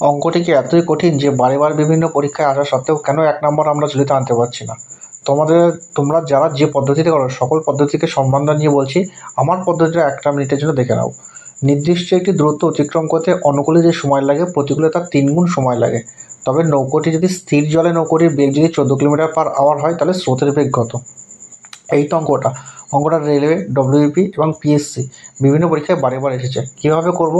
অঙ্কটি কি এতই কঠিন যে বারে বার বিভিন্ন পরীক্ষায় আসা সত্ত্বেও কেন এক নম্বর আমরা ঝুলিতে আনতে পারছি না? তোমাদের, তোমরা যারা যে পদ্ধতিতে করো, সকল পদ্ধতিকে সম্মান জানিয়ে বলছি, আমার পদ্ধতিটা একটা মিনিটের জন্য দেখে নাও। নির্দিষ্ট একটি দূরত্ব অতিক্রম করতে অনুকূলে যে সময় লাগে, প্রতিকূলে তার তিন গুণ সময় লাগে। তবে নৌকোটি যদি স্থির জলে, নৌকোটির বেগ যদি চোদ্দ কিলোমিটার পার আওয়ার হয়, তাহলে স্রোতের বেগ কত? এই তো অঙ্কটা। অঙ্কটা রেলওয়ে ডব্লিউপি এবং পিএসসি বিভিন্ন পরীক্ষায় বারে বার এসেছে। কীভাবে করব?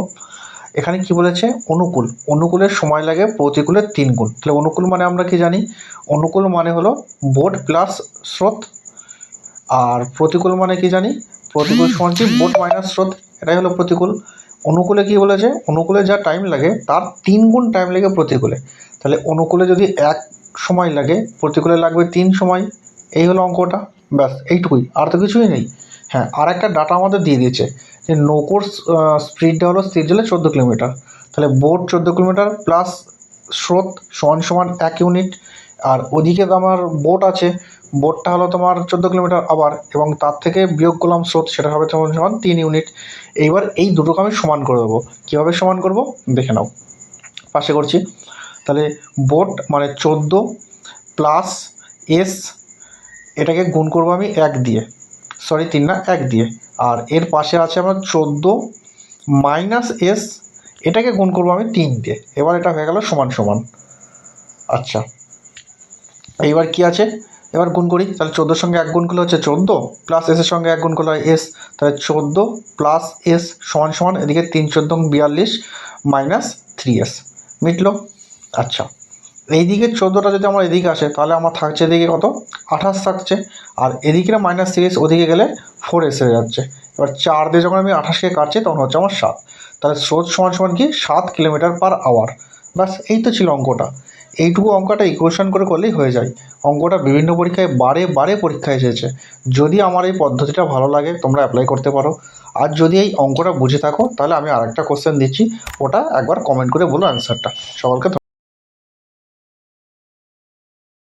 এখানে কি বলেছে? অনুকূল। অনুকূলের সময় লাগে প্রতিকূলের তিন গুণ। তাহলে অনুকূল মানে আমরা কি জানি? অনুকূল মানে হলো বোট প্লাস স্রোত। আর প্রতিকূল মানে কি জানি? প্রতিকূল সমান কি? বোট মাইনাস স্রোত। এটাই হলো প্রতিকূল। অনুকূলে কি বলেছে? অনুকূলে যা টাইম লাগে, তার তিন গুণ টাইম লাগে প্রতিকূলে। তাহলে অনুকূলে যদি এক সময় লাগে, প্রতিকূলে লাগবে তিন সময়। এই হলো অঙ্কটা। ব্যাস, এইটুকুই। আর তো কিছুই নেই। হ্যাঁ আর একটা ডাটা আমাদের দিয়ে দিয়েছে যে নৌকোর স্পিডটা হলো স্থির জলে চোদ্দ কিলোমিটার তাহলে বোট চোদ্দ কিলোমিটার প্লাস স্রোত সমান সমান এক ইউনিট আর ওদিকে আমার বোট আছে বোটটা হলো তোমার চোদ্দ কিলোমিটার আবার, এবং তার থেকে বিয়োগ করলাম স্রোত, সেটা হবে তোমার সমান তিন ইউনিট এইবার এই দুটোকে আমি সমান করে দেবো। কীভাবে সমান করব? দেখে নাও। পাশে করছি। তাহলে বোট মানে চোদ্দ প্লাস এস এটাকে গুণ করব আমি এক দিয়ে। সরি, তিন না, এক দিয়ে। আর এর পাশে আছে আমার চোদ্দ মাইনাস এস, এটাকে গুণ করব আমি তিন দিয়ে। এবার এটা হয়ে গেল সমান সমান। আচ্ছা এইবার কি আছে? এবার গুণ করি, তাহলে চোদ্দোর সঙ্গে এক গুণ করলে হচ্ছে চোদ্দ প্লাস এসের সঙ্গে এক গুণ করলে হয় এস তাহলে চোদ্দ প্লাস এস সমান সমান, এদিকে তিন চোদ্দ বিয়াল্লিশ মাইনাস থ্রি এস মিটলো? আচ্ছা এইদিকে চোদ্দোটা যদি আমার এদিকে আসে, তাহলে আমার থাকছে এদিকে কত? আঠাশ থাকছে। আর এদিকে মাইনাস তিরিশ ওদিকে গেলে ফোর এসে যাচ্ছে। এবার চার দিয়ে যখন আমি আঠাশকে কাটছি, তখন হচ্ছে আমার সাত। তাহলে স্রোত সমান সমান কি? সাত কিলোমিটার পার আওয়ার ব্যাস, এই তো ছিল অঙ্কটা। এইটুকু অঙ্কটা ইকুয়েশন করে করলেই হয়ে যায়। অঙ্কটা বিভিন্ন পরীক্ষায় বারে বারে পরীক্ষায় এসেছে। যদি আমার এই পদ্ধতিটা ভালো লাগে, তোমরা অ্যাপ্লাই করতে পারো। আর যদি এই অঙ্কটা বুঝে থাকো, তাহলে আমি আরেকটা কোশ্চেন দিচ্ছি। ওটা একবার কমেন্ট করে বলো অ্যান্সারটা সকলকে।